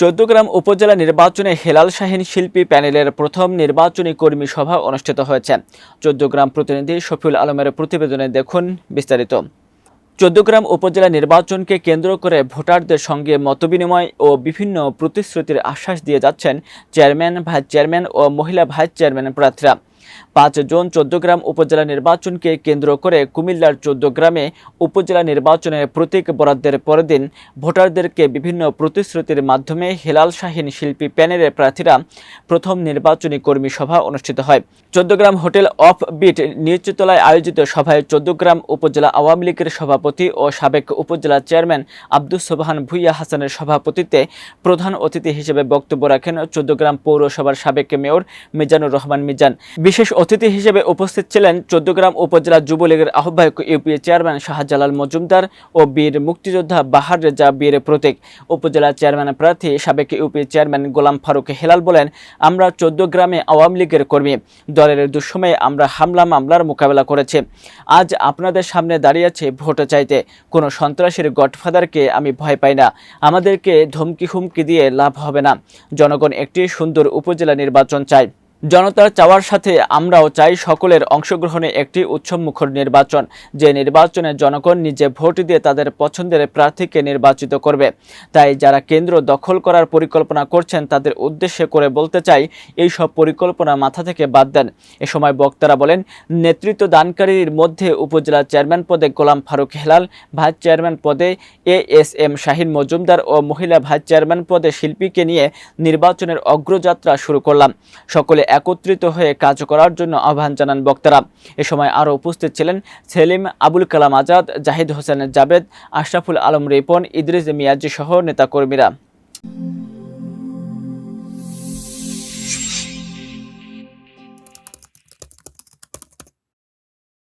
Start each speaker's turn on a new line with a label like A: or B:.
A: চৌদ্দগ্রাম উপজেলা নির্বাচনে হেলাল শাহীন শিল্পী প্যানেলের প্রথম নির্বাচনী কর্মী সভা অনুষ্ঠিত হয়েছে। চৌদ্দগ্রাম প্রতিনিধি শফিউল আলমের প্রতিবেদনে দেখুন বিস্তারিত। চৌদ্দগ্রাম উপজেলা নির্বাচনকে কেন্দ্র করে ভোটারদের সঙ্গে মতবিনিময় ও বিভিন্ন প্রতিশ্রুতির আশ্বাস দিয়ে যাচ্ছেন চেয়ারম্যান, ভাইস চেয়ারম্যান ও মহিলা ভাইস চেয়ারম্যান প্রার্থীরা। পাঁচ জুন চৌদ্দগ্রাম উপজেলা নির্বাচনকে কেন্দ্র করে কুমিল্লার চৌদ্দগ্রামে উপজেলা নির্বাচনের প্রতীক বরাদ্দের পরের দিন ভোটারদেরকে বিভিন্ন প্রতিশ্রুতির মাধ্যমে হেলাল শাহীন শিল্পী প্যানেলের প্রার্থীরা প্রথম নির্বাচনী কর্মী সভা অনুষ্ঠিত হয়। চৌদ্দগ্রাম হোটেল অফ বিট নিচতলায় আয়োজিত সভায় চৌদ্দগ্রাম উপজেলা আওয়ামী লীগের সভাপতি ও সাবেক উপজেলা চেয়ারম্যান আব্দুস সোবাহান ভুইয়া হাসানের সভাপতিত্বে প্রধান অতিথি হিসেবে বক্তব্য রাখেন চৌদ্দগ্রাম পৌরসভার সাবেক মেয়র মিজানুর রহমান মিজান। বিশেষ অতিথি হিসেবে উপস্থিত ছিলেন চৌদ্দগ্রাম উপজেলা যুবলীগের আহ্বায়ক ইউপিএ চেয়ারম্যান শাহজালাল মজুমদার ও বীর মুক্তিযোদ্ধা বাহার রেজা বীর প্রতীক। উপজেলা চেয়ারম্যান প্রার্থী সাবেক ইউপিএ চেয়ারম্যান গোলাম ফারুক হেলাল বলেন, আমরা চৌদ্দগ্রামে আওয়ামী লীগের কর্মী। দলের দুঃসময়ে আমরা হামলা মামলার মোকাবেলা করেছি। আজ আপনাদের সামনে দাঁড়িয়েছে ভোট চাইতে। কোনো সন্ত্রাসীর গডফাদারকে আমি ভয় পাই না। আমাদেরকে ধমকি হুমকি দিয়ে লাভ হবে না। জনগণ একটি সুন্দর উপজেলা নির্বাচন চায়। জনতার চাওয়ার সাথে আমরাও চাই সকলের অংশগ্রহণে একটি উৎসবমুখর নির্বাচন। যে নির্বাচনে জনগণ নিজে ভোট দিয়ে তাদের পছন্দের প্রার্থীকে নির্বাচিত করবে। তাই যারা কেন্দ্র দখল করার পরিকল্পনা করছেন, তাদের উদ্দেশ্যে করে বলতে চাই, এই সব পরিকল্পনা মাথা থেকে বাদ দেন। এ সময় বক্তারা বলেন নেতৃত্ব দানকারীর মধ্যে উপজেলা চেয়ারম্যান পদে গোলাম ফারুক হেলাল, ভাইস চেয়ারম্যান পদে A S M Shahin Majumdar ও মহিলা ভাইস চেয়ারম্যান পদে শিল্পীকে নিয়ে নির্বাচনের অগ্রযাত্রা শুরু করলাম। সকলে একত্রিত হয়ে কাজ করার জন্য আহ্বান জানান বক্তারা। এ সময় আরও উপস্থিত ছিলেন সেলিম আবুল কালাম আজাদ, জাহিদ হোসেন জাবেদ, আশরাফুল আলম রিপন, ইদ্রিস মিয়াজি সহ নেতাকর্মীরা।